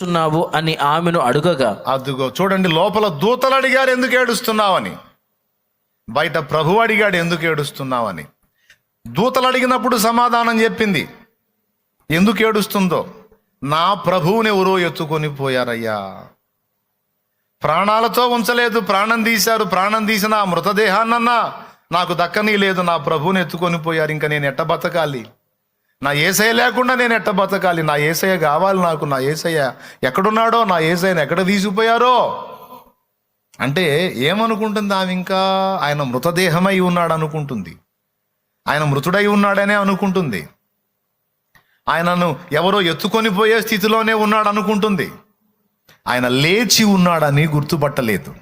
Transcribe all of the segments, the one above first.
ఏడుస్తున్నావు అని ఆమెను అడుగగా అదిగో చూడండి లోపల దూతలు అడిగారు ఎందుకు ఏడుస్తున్నావని? బయట ప్రభు అడిగాడు ఎందుకు ఏడుస్తున్నావని? దూతలు అడిగినప్పుడు సమాధానం చెప్పింది ఎందుకు ఏడుస్తుందో? నా ప్రభువుని ఎవరో ఎత్తుకొని పోయారయ్యా. ప్రాణాలతో ఉంచలేదు ప్రాణం తీశారు ప్రాణం తీసిన ఆ మృతదేహాన్నన్నా నాకు దక్కనీ లేదు నా ప్రభువుని ఎత్తుకొని పోయారు ఇంకా నేను ఎట్ట బతకాలి? నా ఏసయ్య లేకుండా నేను ఎట్ట బతకాలి? నా ఏసయ్య కావాలి నాకు. నా ఏసయ్య ఎక్కడున్నాడో? నా ఏసయ్యను ఎక్కడ తీసిపోయారో? అంటే ఏమనుకుంటుంది ఆమె ఇంకా? ఆయన మృతదేహమై ఉన్నాడు అనుకుంటుంది ఆయన మృతుడై ఉన్నాడనే అనుకుంటుంది. ఆయనను ఎవరో ఎత్తుకొని పోయే స్థితిలోనే ఉన్నాడు అనుకుంటుంది ఆయన లేచి ఉన్నాడని గుర్తుపట్టలేదు.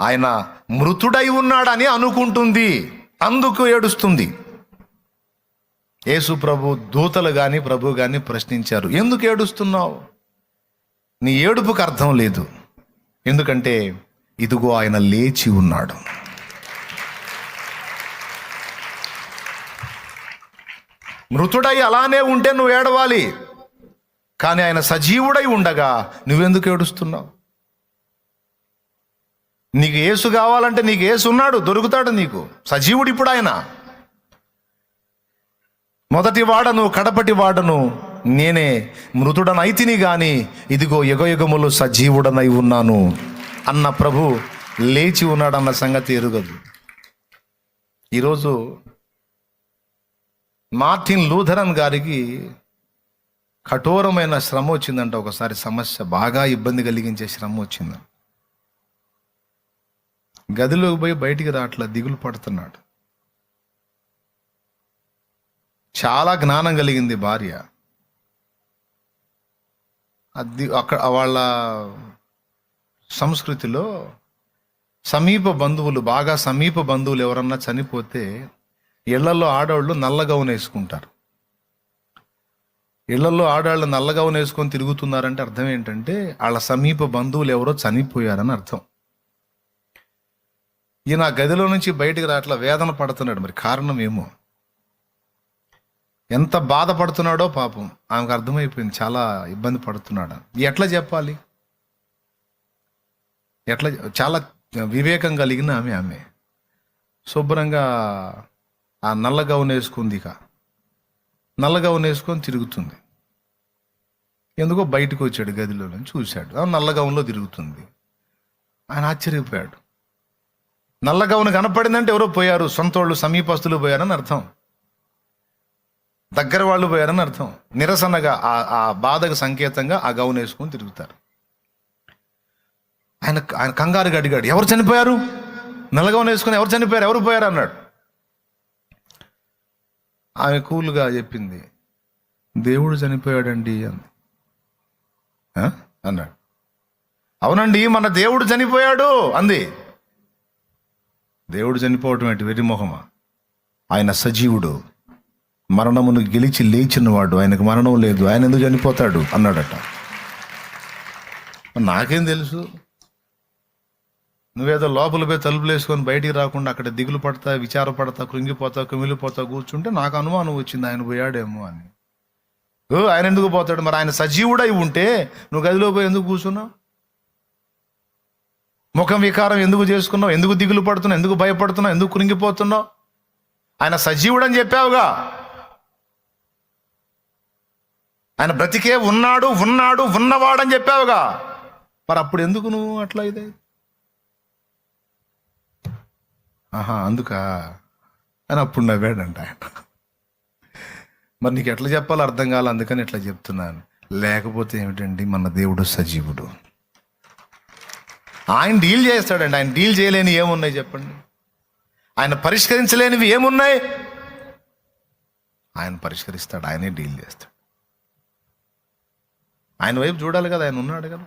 ఆయన మృతుడై ఉన్నాడని అనుకుంటుంది. అందుకు ఏడుస్తుంది. యేసు ప్రభు దూతలు కానీ ప్రభు కానీ ప్రశ్నించారు. ఎందుకు ఏడుస్తున్నావు? నీ ఏడుపుకు అర్థం లేదు. ఎందుకంటే ఇదిగో ఆయన లేచి ఉన్నాడు. మృతుడై అలానే ఉంటే నువ్వు ఏడవాలి. కానీ ఆయన సజీవుడై ఉండగా నువ్వెందుకు ఏడుస్తున్నావు? నీకు ఏసు కావాలంటే నీకు ఏసు ఉన్నాడు దొరుకుతాడు నీకు. సజీవుడు ఇప్పుడు ఆయన. మొదటి వాడను కడపటి వాడను నేనే మృతుడనైతిని గాని ఇదిగో యుగయుగములు సజీవుడనై ఉన్నాను అన్న ప్రభు లేచి ఉన్నాడన్న సంగతి ఎరుగదు. ఈరోజు మార్టిన్ లూథరన్ గారికి కఠోరమైన శ్రమ వచ్చిందంట. ఒకసారి సమస్య బాగా ఇబ్బంది కలిగించే శ్రమ వచ్చింది. గదిలోకి పోయి బయటికి రావట్లా దిగులు పడుతున్నాడు. చాలా జ్ఞానం కలిగింది భార్య. అది అక్కడ వాళ్ళ సంస్కృతిలో సమీప బంధువులు బాగా సమీప బంధువులు ఎవరన్నా చనిపోతే ఇళ్ళలో ఆడవాళ్ళు నల్లగౌన్ వేసుకుంటారు ఇళ్ళలో ఆడవాళ్ళు నల్లగౌన్ వేసుకొని తిరుగుతున్నారంటే అర్థం ఏంటంటే వాళ్ళ సమీప బంధువులు ఎవరో చనిపోయారని అర్థం. ఈయన ఆ గదిలో నుంచి బయటకు రాట్లా వేదన పడుతున్నాడు. మరి కారణం ఏమో? ఎంత బాధపడుతున్నాడో పాపం. ఆమెకు అర్థమైపోయింది చాలా ఇబ్బంది పడుతున్నాడు. ఎట్లా చెప్పాలి? ఎట్లా చాలా వివేకం కలిగిన ఆమె ఆమె. శుభ్రంగా ఆ నల్ల గౌన్ వేసుకుంది ఇక. నల్ల గౌన్ వేసుకొని తిరుగుతుంది. ఎందుకో బయటకు వచ్చాడు గదిలో నుంచి చూశాడు. ఆ నల్ల గౌన్లో తిరుగుతుంది. ఆయన ఆశ్చర్యపోయాడు. నల్ల గౌన్ కనపడిందంటే ఎవరో పోయారు సొంత వాళ్ళు సమీపస్తులు పోయారని అర్థం. దగ్గర వాళ్ళు పోయారని అర్థం. నిరసనగా ఆ ఆ బాధకు సంకేతంగా ఆ గౌన్ వేసుకొని తిరుగుతారు. ఆయన ఆయన కంగారుగా అడిగాడు ఎవరు చనిపోయారు? నల్లగౌన్ వేసుకొని ఎవరు చనిపోయారు? ఎవరు పోయారు అన్నాడు. ఆమె కూల్గా చెప్పింది దేవుడు చనిపోయాడండి అంది. అన్నాడు. అవునండి మన దేవుడు చనిపోయాడు అంది. దేవుడు చనిపోవటం ఏంటి? వెరిమొహమా ఆయన సజీవుడు. మరణమును గెలిచి లేచినవాడు ఆయనకు మరణం లేదు ఆయన ఎందుకు చనిపోతాడు? అన్నాడట. నాకేం తెలుసు? నువ్వేదో లోపల పోయి తలుపులు వేసుకొని బయటికి రాకుండా అక్కడ దిగులు పడతా విచారపడతా కృంగిపోతా కుమిలిపోతా కూర్చుంటే నాకు అనుమానం వచ్చింది ఆయన పోయాడేమో అని. ఓ ఆయన ఎందుకు పోతాడు? మరి ఆయన సజీవుడై ఉంటే నువ్వు గదిలో పోయి ఎందుకు కూర్చున్నావు? ముఖం వికారం ఎందుకు చేసుకున్నావు? ఎందుకు దిగులు పడుతున్నావు? ఎందుకు భయపడుతున్నావు? ఎందుకు కృంగిపోతున్నావు? ఆయన సజీవుడని చెప్పావుగా. ఆయన బ్రతికే ఉన్నాడు ఉన్నాడు ఉన్నవాడని చెప్పావుగా. మరి అప్పుడు ఎందుకు నువ్వు అట్లా ఇదే? ఆహా అందుకా? అని అప్పుడు నవ్వాడంట ఆయన. మరి నీకు ఎట్లా చెప్పాలో అర్థం కావాలి అందుకని ఇట్లా చెప్తున్నాను. లేకపోతే ఏమిటండి? మన దేవుడు సజీవుడు. ఆయన డీల్ చేస్తాడండి. ఆయన డీల్ చేయలేని ఏమున్నాయి చెప్పండి? ఆయన పరిష్కరించలేనివి ఏమున్నాయి? ఆయన పరిష్కరిస్తాడు ఆయనే డీల్ చేస్తాడు. ఆయన వైపు చూడాలి కదా ఆయన ఉన్నాడు కదా.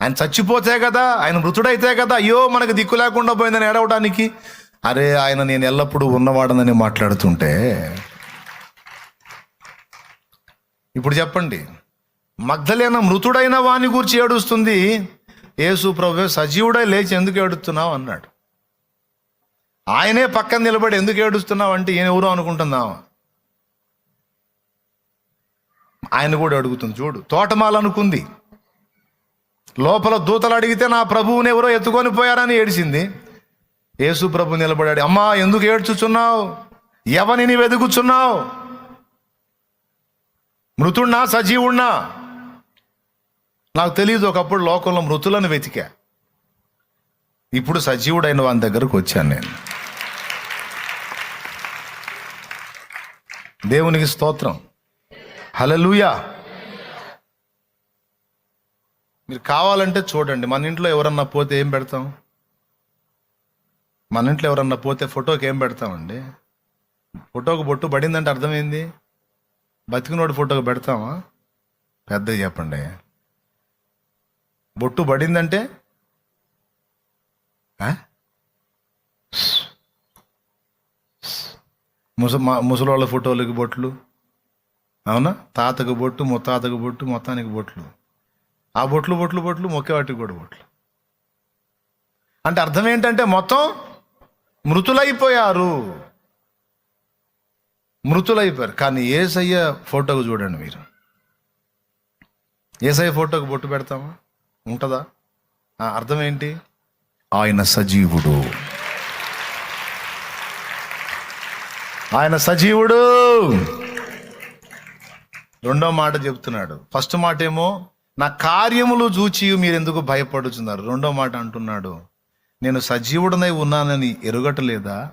ఆయన చచ్చిపోతే కదా ఆయన మృతుడైతే కదా అయ్యో మనకు దిక్కు లేకుండా పోయిందని ఏడవడానికి అరే ఆయన నేను ఎల్లప్పుడూ ఉన్నవాడనని మాట్లాడుతుంటే ఇప్పుడు చెప్పండి మగ్ధలేన మృతుడైన వాని గురించి ఏడుస్తుంది? యేసు ప్రభు సజీవుడే లేచి ఎందుకు ఏడుస్తున్నావు అన్నాడు. ఆయనే పక్కన నిలబడి ఎందుకు ఏడుస్తున్నావు అంటే ఈయన ఎవరు అనుకుంటున్నావా? ఆయన కూడా అడుగుతుంది చూడు తోటమాల అనుకుంది. లోపల దూతలు అడిగితే నా ప్రభువుని ఎవరో ఎత్తుకొని పోయారని ఏడిచింది. యేసు ప్రభు నిలబడాడు అమ్మా ఎందుకు ఏడ్చుచున్నావు? ఎవని నీ వెతుకుచున్నావు మృతుణ్ణా సజీవుణ్ణా? నాకు తెలియదు ఒకప్పుడు లోకంలో మృతులను వెతికా. ఇప్పుడు సజీవుడైన వాని దగ్గరకు వచ్చాను నేను. దేవునికి స్తోత్రం. హలలుయా మీరు కావాలంటే చూడండి మన ఇంట్లో ఎవరన్నా పోతే ఏం పెడతాం? మన ఇంట్లో ఎవరన్నా పోతే ఫోటోకి ఏం పెడతామండి? ఫోటోకి బొట్టు పడిందంటే అర్థమైంది? బతికినోడు ఫోటోకి పెడతామా? పెద్ద చెప్పండి. బొట్టు పడిందంటే? ముస ముసలోళ్ళ ఫోటోలకి బొట్లు? అవునా? తాతకు బొట్టు ముత్తాతకు బొట్టు మొత్తానికి బొట్లు. ఆ బొట్లు బొట్లు బొట్లు మొక్కేవాటికి కూడా బొట్లు. అంటే అర్థం ఏంటంటే మొత్తం మృతులైపోయారు. మృతులైపోయారు. కానీ ఏసయ్య ఫోటోకు చూడండి మీరు. ఏసయ్య ఫోటోకు బొట్టు పెడతామా? ఉంటుందా? అర్థం ఏంటి? ఆయన సజీవుడు. ఆయన సజీవుడు. రెండో మాట చెప్తున్నాడు ఫస్ట్ మాట ఏమో నా కార్యములు చూచి మీరు ఎందుకు భయపడుతున్నారు రెండో మాట అంటున్నాడు. నేను సజీవుడనై ఉన్నానని ఎరుగటలేదా?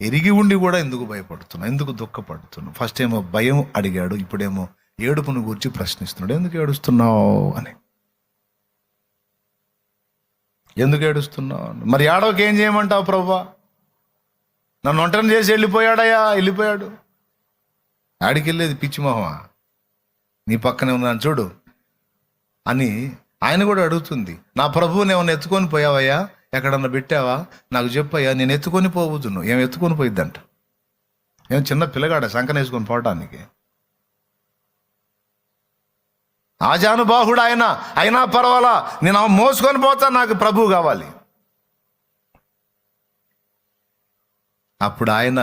ఎరిగి ఉండి కూడా ఎందుకు భయపడుతున్నా? ఎందుకు దుఃఖపడుతున్నా? ఫస్ట్ ఏమో భయం అడిగాడు. ఇప్పుడేమో ఏడుపును గురించి ప్రశ్నిస్తున్నాడు. ఎందుకు ఏడుస్తున్నావు? అని. ఎందుకు ఏడుస్తున్నావు? మరి ఏడవకి ఏం చేయమంటావు ప్రభా? నన్ను ఒంటరిని చేసి వెళ్ళిపోయాడయ్యా వెళ్ళిపోయాడు. ఆడికి వెళ్ళేది పిచ్చిమోహమా నీ పక్కనే ఉన్నాను చూడు అని ఆయన కూడా అడుగుతుంది. నా ప్రభువుని ఏమైనా ఎత్తుకొని పోయావయ్యా? ఎక్కడన్నా పెట్టావా? నాకు చెప్పయ్యా నేను ఎత్తుకొని పోవద్దును ఏం ఎత్తుకొని పోయిద్దంట? ఏం చిన్న పిల్లగాడ సంకనేసుకొని పోవటానికి? ఆజానుబాహుడు ఆయన అయినా పర్వాలా నేను ఆ మోసుకొని పోతా నాకు ప్రభువు కావాలి. అప్పుడు ఆయన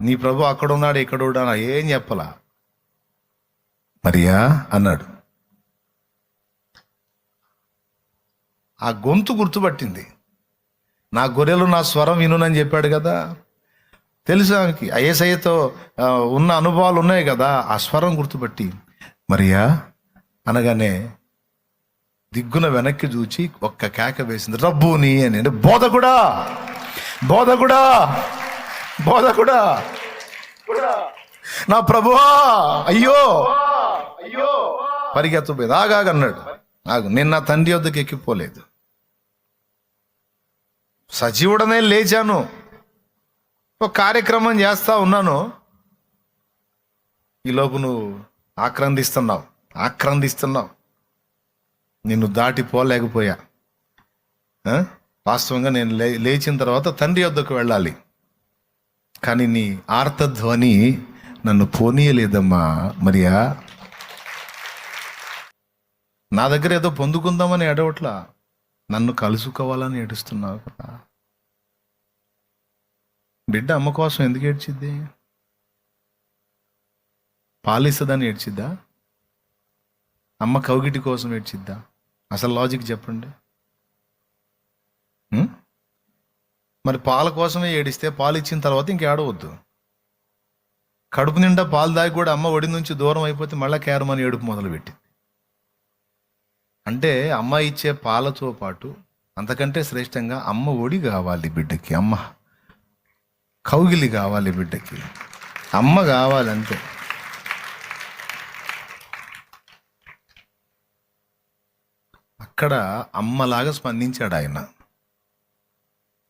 నీ ప్రభు అక్కడ ఉన్నాడు ఇక్కడ ఉన్నాడు ఏం చెప్పలా? మరియా అన్నాడు. ఆ గొంతు గుర్తుపట్టింది. నా గొర్రెలు నా స్వరం వినునని చెప్పాడు కదా. తెలుసు ఆమెకి. ఐఎస్ఐతో ఉన్న అనుభవాలు ఉన్నాయి కదా. ఆ స్వరం గుర్తుపట్టి మరియా అనగానే దిగ్గున వెనక్కి చూచి ఒక్క కేక వేసింది. రబ్బుని అని. అంటే బోధకుడా బోధకుడా బోధకుడా నా ప్రభువా అయ్యో అయ్యో పరిగెత్తపోయేది ఆగాగన్నాడు ఆగు నేను నా తండ్రి వద్దకు ఎక్కిపోలేదు. సజీవుడనే లేచాను. ఒక కార్యక్రమం చేస్తా ఉన్నాను. ఈలోపు నువ్వు ఆక్రందిస్తున్నావు ఆక్రందిస్తున్నావు. నిన్ను దాటిపోలేకపోయా. ఆ? వాస్తవంగా నేను లే లేచిన తర్వాత తండ్రి వద్దకు వెళ్ళాలి. కానీ నీ ఆర్తధ్వని నన్ను పోనీయలేదమ్మా మరియా. నా దగ్గర ఏదో పొందుకుందామని ఎడవట్లా? నన్ను కలుసుకోవాలని ఏడుస్తున్నావు కదా. బిడ్డ అమ్మ కోసం ఎందుకు ఏడ్చిద్ది? పాలిస్తుందని ఏడ్చిద్దా? అమ్మ కౌగిటి కోసం ఏడ్చిద్దా? అసలు లాజిక్ చెప్పండి. మరి పాల కోసమే ఏడిస్తే పాలు ఇచ్చిన తర్వాత ఇంకేడవద్దు కడుపు నిండా పాలు దాగి కూడా అమ్మ ఒడి నుంచి దూరం అయిపోతే మళ్ళీ కేరమని ఏడుపు మొదలుపెట్టి అంటే అమ్మ ఇచ్చే పాలతో పాటు అంతకంటే శ్రేష్టంగా అమ్మ ఒడి కావాలి బిడ్డకి అమ్మ కౌగిలి కావాలి బిడ్డకి. అమ్మ కావాలంటే అక్కడ అమ్మలాగా స్పందించాడు ఆయన.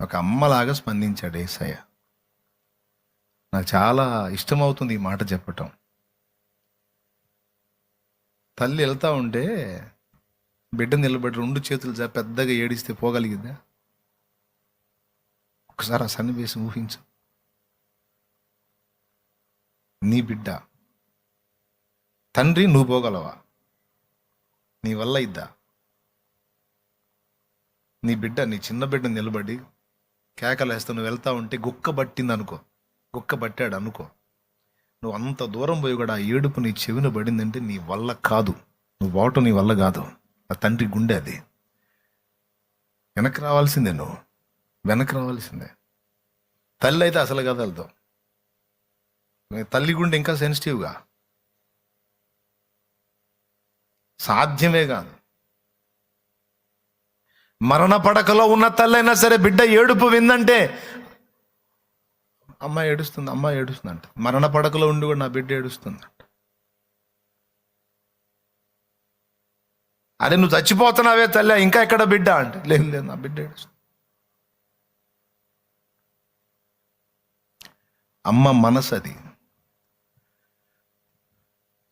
ఒక అమ్మలాగా స్పందించాడు ఏసయ్య. నాకు చాలా ఇష్టమవుతుంది ఈ మాట చెప్పటం. తల్లి వెళ్తూ ఉంటే బిడ్డ నిలబడి రెండు చేతులు జా పెద్దగా ఏడిస్తే పోగలిగిందా ఒకసారి ఆ సన్నివేశం ఊహించు. నీ బిడ్డ తండ్రి నువ్వు పోగలవా? నీ వల్ల ఇద్దా నీ బిడ్డ నీ చిన్న బిడ్డ నిలబడి కేకలేస్తా నువ్వు వెళ్తా ఉంటే గుక్క పట్టింది అనుకో గుక్క పట్టాడు అనుకో. నువ్వు అంత దూరం పోయి కూడా ఆ ఏడుపు నీ చెవిన పడిందంటే నీ వల్ల కాదు. నువ్వు పోవటం నీ వల్ల కాదు. ఆ తండ్రి గుండె అది. వెనక్కి రావాల్సిందే నువ్వు. వెనక్కి రావాల్సిందే. తల్లి అయితే అసలు కదలదు తల్లి గుండె ఇంకా సెన్సిటివ్గా సాధ్యమే కాదు. మరణ పడకలో ఉన్న తల్లైనా సరే బిడ్డ ఏడుపు విందంటే అమ్మ ఏడుస్తుంది అమ్మ అంట మరణ పడకలో ఉండి కూడా నా బిడ్డ ఏడుస్తుంది. అరే నువ్వు చచ్చిపోతున్నావే తల్లి ఇంకా ఎక్కడ బిడ్డ? అంటే లేదు లేదు నా బిడ్డ అమ్మ మనసు అది.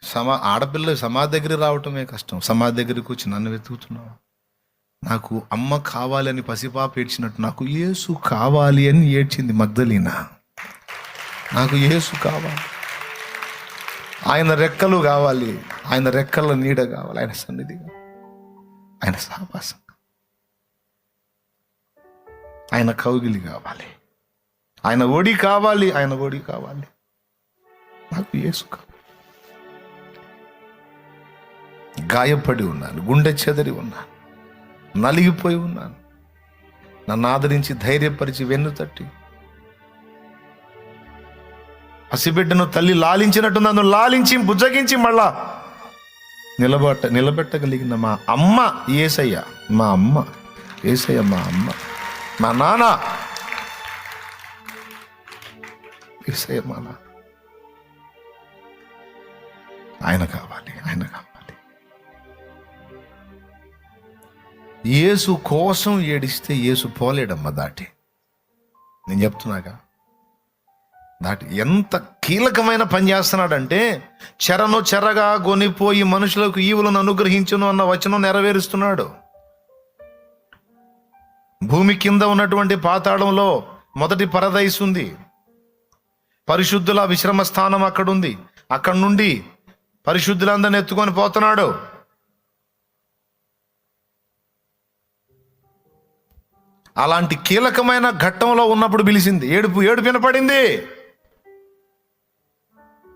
సమా ఆడపిల్ల సమాధి దగ్గర రావటమే కష్టం. సమాధి దగ్గరికి వచ్చి నన్ను వెతుకుతున్నావు? నాకు అమ్మ కావాలని పసిపాప ఏడ్చినట్టు నాకు యేసు కావాలి అని ఏడ్చింది మగ్ధలీనా నాకు యేసు కావాలి. ఆయన రెక్కలు కావాలి. ఆయన రెక్కల నీడ కావాలి. ఆయన సన్నిధి కావాలి. ఆయన సహవాసం. ఆయన కౌగిలి కావాలి. ఆయన ఒడి కావాలి ఆయన ఒడి కావాలి. నాకు యేసు కావాలి. గాయపడి ఉన్నాను గుండె చెదరి ఉన్నాను నలిగిపోయి ఉన్నాను. నన్ను ఆదరించి ధైర్యపరిచి వెన్ను తట్టి. పసిబిడ్డను తల్లి లాలించినట్టు నన్ను లాలించి బుజ్జగించి మళ్ళా నిలబట్ట నిలబెట్టగలిగిన మా అమ్మ ఏసయ్య. మా అమ్మ. ఏసయ్య మా అమ్మ. మా నాన్న. ఏసయ్య మా నాన్న. ఆయన కావాలి ఆయన కావాలి. యేసు కోసం ఏడిస్తే యేసు పోలేడమ్మ దాటి. నేను చెప్తున్నాగా? దాటి ఎంత కీలకమైన పని చేస్తున్నాడంటే చెరను చెరగా గొనిపోయి మనుషులకు ఈవులను అనుగ్రహించును అన్న వచనం నెరవేరుస్తున్నాడు. భూమి కింద ఉన్నటువంటి పాతాళంలో మొదటి పరదైస్ ఉంది. పరిశుద్ధుల విశ్రమ స్థానం అక్కడుంది. అక్కడి నుండి పరిశుద్ధులందరిని ఎత్తుకొని పోతున్నాడు. అలాంటి కీలకమైన ఘట్టంలో ఉన్నప్పుడు పిలిచింది ఏడుపు ఏడుపు వినపడింది.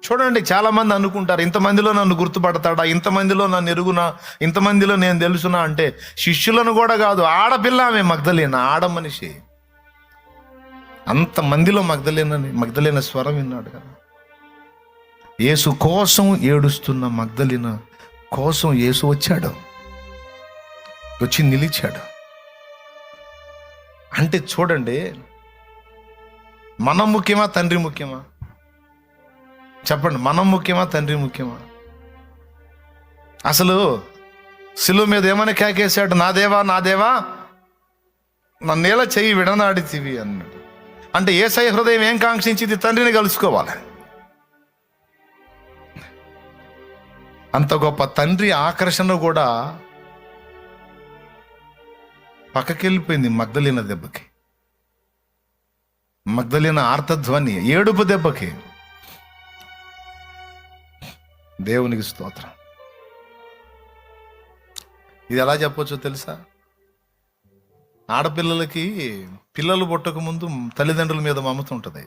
చూడండి చాలామంది అనుకుంటారు ఇంతమందిలో నన్ను గుర్తుపడతాడా ఇంతమందిలో నన్ను ఎరుగునా ఇంతమందిలో నేను తెలుసునా అంటే శిష్యులను కూడా కాదు ఆడపిల్ల ఆమె మగ్ధలేన ఆడ మనిషి. అంతమందిలో మగ్ధలేనని మగ్ధలేన స్వరం విన్నాడు కదా. యేసు కోసం ఏడుస్తున్న మగ్ధలిన కోసం యేసు వచ్చాడు. వచ్చి నిలిచాడు. అంటే చూడండి మనం ముఖ్యమా తండ్రి ముఖ్యమా? చెప్పండి మనం ముఖ్యమా తండ్రి ముఖ్యమా? అసలు శిలువ మీద ఏమని కేకేశాడు? నా దేవా నా దేవా? నన్నేలా చెయ్యి విడనాడితివి అన్నాడు. అంటే ఏసై హృదయం ఏం కాంక్షించింది? తండ్రిని కలుసుకోవాలి. అంత గొప్ప తండ్రి ఆకర్షణ కూడా పక్కకెళ్ళిపోయింది మగ్ధలిన దెబ్బకి. మగ్ధలిన ఆర్తధ్వని ఏడుపు దెబ్బకి. దేవునికి స్తోత్రం. ఇది ఎలా చెప్పొచ్చో తెలుసా? ఆడపిల్లలకి పిల్లలు పుట్టక ముందు తల్లిదండ్రుల మీద మమత ఉంటుంది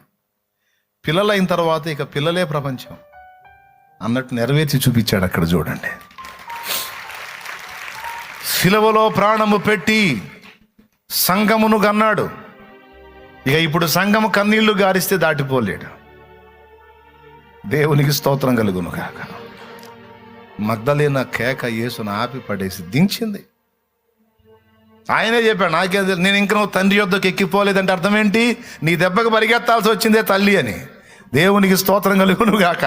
పిల్లలు అయిన తర్వాత ఇక పిల్లలే ప్రపంచం అన్నట్టు నెరవేర్చి చూపించాడు అక్కడ చూడండి. శిలవలో ప్రాణము పెట్టి సంగమును గన్నాడు. ఇక ఇప్పుడు సంగము కన్నీళ్ళు గారిస్తే దాటిపోలేడు. దేవునికి స్తోత్రం కలుగును కాక మద్దలేన కేక యేసును ఆపి పడేసి దించింది. ఆయనే చెప్పాడు నాకే నేను ఇంకా నువ్వు తండ్రి యొద్దకు ఎక్కిపోలేదంటే అర్థం ఏంటి? నీ దెబ్బకు పరిగెత్తాల్సి వచ్చిందే తల్లి అని. దేవునికి స్తోత్రం కలుగును గాక.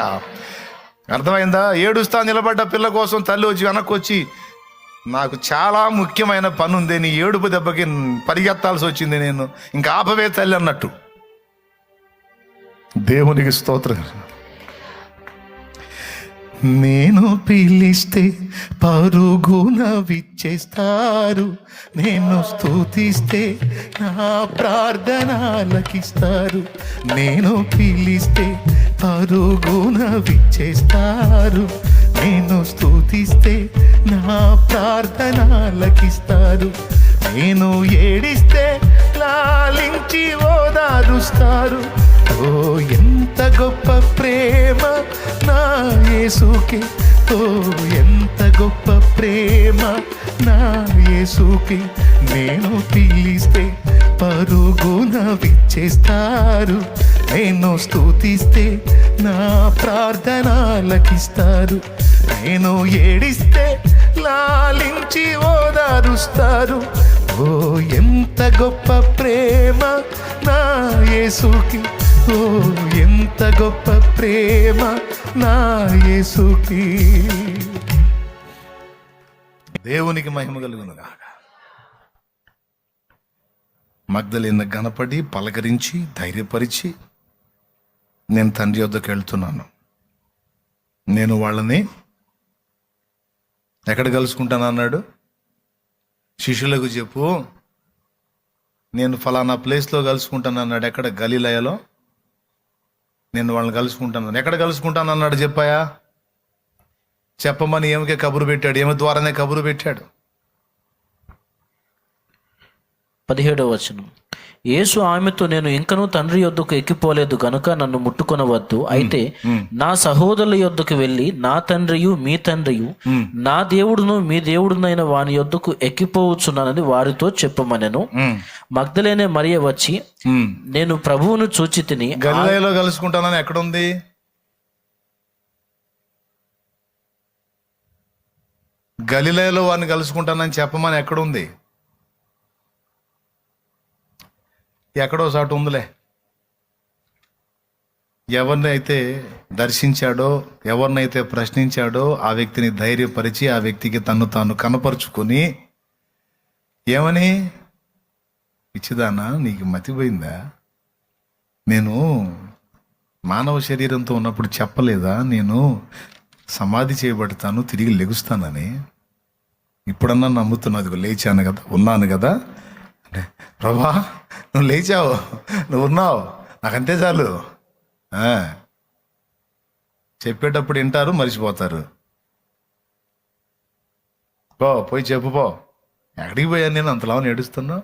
అర్థమైందా? ఏడుస్తా నిలబడ్డ పిల్ల కోసం తల్లి వచ్చి వెనక్కి వచ్చి నాకు చాలా ముఖ్యమైన పని ఉంది నీ ఏడుపు దెబ్బకి పరిగెత్తాల్సి వచ్చింది నేను. ఇంకా ఆపవే తల్లి అన్నట్టు. దేవునికి స్తోత్రం. నేను పిలిస్తే పరుగున విచ్చేస్తారు. నేను స్తుతిస్తే నా ప్రార్థన లకిస్తారు నేను పిలిస్తే పరుగున విచ్చేస్తారు. నేను స్తుతిస్తే నా ప్రార్థన లకిస్తారు నేను ఏడిస్తే లాలించి ఓదారుస్తారు. ఓ ఎంత గొప్ప ప్రేమ నా యేసుకి. ఓ ఎంత గొప్ప ప్రేమ నా యేసుకి. నేను పిలిస్తే పరుగున విచ్చేస్తారు. నేను స్థుతిస్తే నా ప్రార్థన లకిస్తారు నేను ఏడిస్తే లాలించి ఓదారుస్తారు. ఓ ఎంత గొప్ప ప్రేమ నా యేసుకి. ఓ ఎంత గొప్ప ప్రేమ నా యేసుకి. దేవునికి మహిమ కలుగును గాక. మగ్ధలేన గణపడి పలకరించి ధైర్యపరిచి నేను తండ్రి వద్దకు వెళ్తున్నాను. నేను వాళ్ళని ఎక్కడ కలుసుకుంటాను అన్నాడు? శిష్యులకు చెప్పు నేను ఫలానా ప్లేస్లో కలుసుకుంటాను అన్నాడు. ఎక్కడ? గలీలయలో? నేను వాళ్ళని కలుసుకుంటాను. ఎక్కడ కలుసుకుంటాను అన్నాడు చెప్పాయా? చెప్పమని ఏమికే కబురు పెట్టాడు? ఏమి ద్వారానే కబురు పెట్టాడు? పదిహేడవ వచనం. యేసు ఆమెతో నేను ఇంకనూ తండ్రి యొద్దకు ఎక్కిపోలేదు గనుక నన్ను ముట్టుకొనవద్దు. అయితే నా సహోదరుల యొద్దకు వెళ్ళి నా తండ్రియు మీ తండ్రియు నా దేవుడును మీ దేవుడునైన వాని యొద్దకు ఎక్కిపోవచ్చున్నానని వారితో చెప్పమనెను. మగ్ధలేనే మరియ వచ్చి. నేను ప్రభువును చూచి తిని గలిలయలో కలుసుకుంటానని ఎక్కడుంది? గలిలయలో వారిని కలుసుకుంటానని చెప్పమని ఎక్కడుంది? ఎక్కడో సాటు ఉందిలే. ఎవరినైతే దర్శించాడో ఎవరినైతే ప్రశ్నించాడో ఆ వ్యక్తిని ధైర్యపరిచి ఆ వ్యక్తికి తను తాను కనపరుచుకొని ఏమని? పిచ్చిదానా నీకు మతిపోయిందా నేను మానవ శరీరంతో ఉన్నప్పుడు చెప్పలేదా? నేను సమాధి చేయబడతాను తిరిగి లెగుస్తానని. ఇప్పుడన్నా నమ్ముతున్నది లేచాను కదా ఉన్నాను కదా. అంటే ప్రభా నువ్వు లేచావు. నువ్వు ఉన్నావు. నాకంతే చాలు. చెప్పేటప్పుడు వింటారు మర్చిపోతారు. పో పోయి చెప్పు పో. ఎక్కడికి పోయాను నేను? అంతలా ఏడుస్తున్నా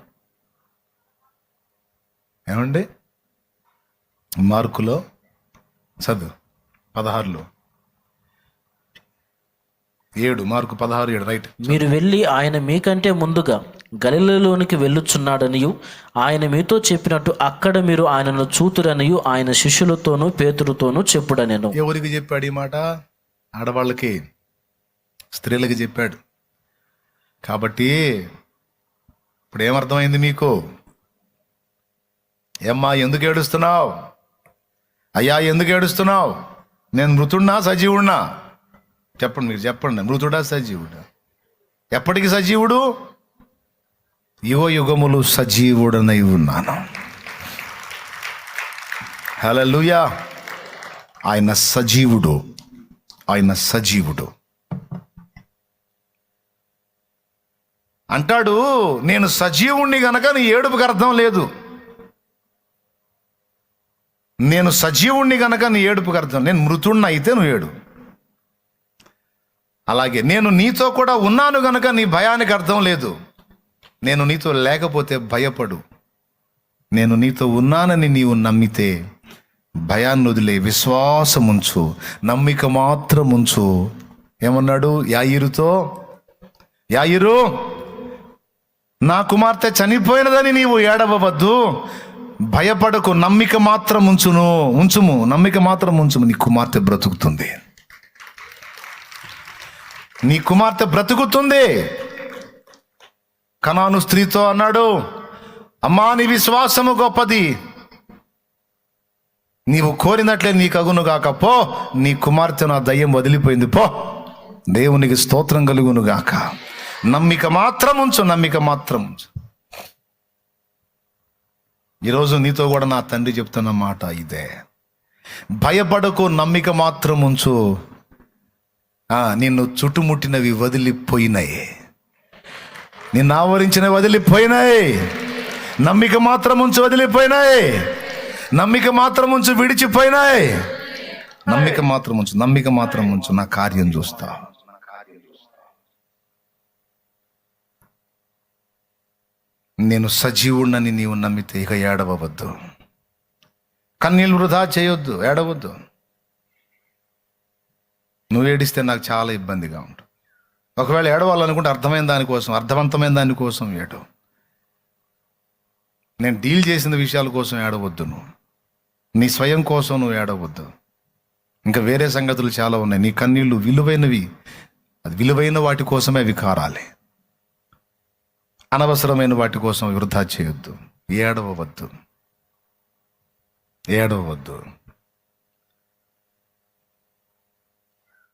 ఏమండి? మార్కులో చదువు. పదహారులో. ఏడు మార్కు పదహారు ఏడు రైట్. మీరు వెళ్ళి ఆయన మీకంటే ముందుగా గలిలలోనికి వెళ్ళుచున్నాడనియు. ఆయన మీతో చెప్పినట్టు అక్కడ మీరు ఆయనను చూతురనియు. ఆయన శిష్యులతోనూ పేతురుతోనూ చెప్పుడనెను. ఎవరికి చెప్పాడు ఈ మాట? ఆడవాళ్ళకి స్త్రీలకి చెప్పాడు. కాబట్టి ఇప్పుడు ఏమర్థమైంది మీకు? ఏమ్మా ఎందుకు ఏడుస్తున్నావు? అయ్యా ఎందుకు ఏడుస్తున్నావు? నేను మృతుడినా సజీవుడినా చెప్పండి మీరు చెప్పండి. మృతుడా సజీవుడా? ఎప్పటికి సజీవుడు? యువ యుగములు సజీవుడనై ఉన్నాను. హల్లెలూయా. ఆయన సజీవుడు. ఆయన సజీవుడు. అంటాడు నేను సజీవుణ్ణి గనక నీ ఏడుపుకి అర్థం లేదు. నేను సజీవుణ్ణి గనక నీ ఏడుపుకి అర్థం నేను మృతుణ్ణి అయితే నువ్వు ఏడు. అలాగే నేను నీతో కూడా ఉన్నాను గనక నీ భయానికి అర్థం లేదు. నేను నీతో లేకపోతే భయపడు. నేను నీతో ఉన్నానని నీవు నమ్మితే భయాన్ని వదిలే విశ్వాసం ఉంచు నమ్మిక మాత్రం ఉంచు ఏమన్నాడు యాయిరుతో? యాయిరు నా కుమార్తె చనిపోయినదని నీవు ఏడవవద్దు. భయపడకు నమ్మిక మాత్రం ఉంచును ఉంచుము నమ్మిక మాత్రం ఉంచుము నీ కుమార్తె బ్రతుకుతుంది. నీ కుమార్తె బ్రతుకుతుంది. కనాను స్త్రీతో అన్నాడు అమ్మా నీ విశ్వాసము గొప్పది. నీవు కోరినట్లే నీకు అగును గాక పో. నీ కుమార్తె నా దయ్యం వదిలిపోయింది పో. దేవునికి స్తోత్రం కలుగును గాక. నమ్మిక మాత్రం ఉంచు నమ్మిక మాత్రం ఉంచు. ఈరోజు నీతో కూడా నా తండ్రి చెప్తున్న మాట ఇదే. భయపడకు నమ్మిక మాత్రం ఉంచు. ఆ, నిన్ను చుట్టుముట్టినవి వదిలిపోయినాయి. నిన్ను ఆవరించినవి వదిలిపోయినాయి. నమ్మిక మాత్రం ఉంచు వదిలిపోయినాయి. నమ్మిక మాత్రం ఉంచు విడిచిపోయినాయి. నమ్మిక మాత్రం ఉంచు నమ్మిక మాత్రం ఉంచు నా కార్యం చూస్తా. నేను సజీవుణ్ణని నీవు నమ్మితే ఇక ఏడవద్దు కన్నీళ్ళు వృధా చేయొద్దు ఏడవద్దు. నువ్వు ఏడిస్తే నాకు చాలా ఇబ్బందిగా ఉంటుంది. ఒకవేళ ఏడవాలనుకుంటే అర్థమైన దానికోసం అర్థవంతమైన దానికోసం ఏడు నేను డీల్ చేసిన విషయాల కోసం ఏడవద్దు నువ్వు. నీ స్వయం కోసం నువ్వు ఏడవద్దు. ఇంకా వేరే సంగతులు చాలా ఉన్నాయి. నీ కన్నీళ్ళు విలువైనవి అది విలువైన వాటి కోసమే అవి కారాలి. అనవసరమైన వాటి కోసం వృధా చేయొద్దు. ఏడవవద్దు. ఏడవవద్దు.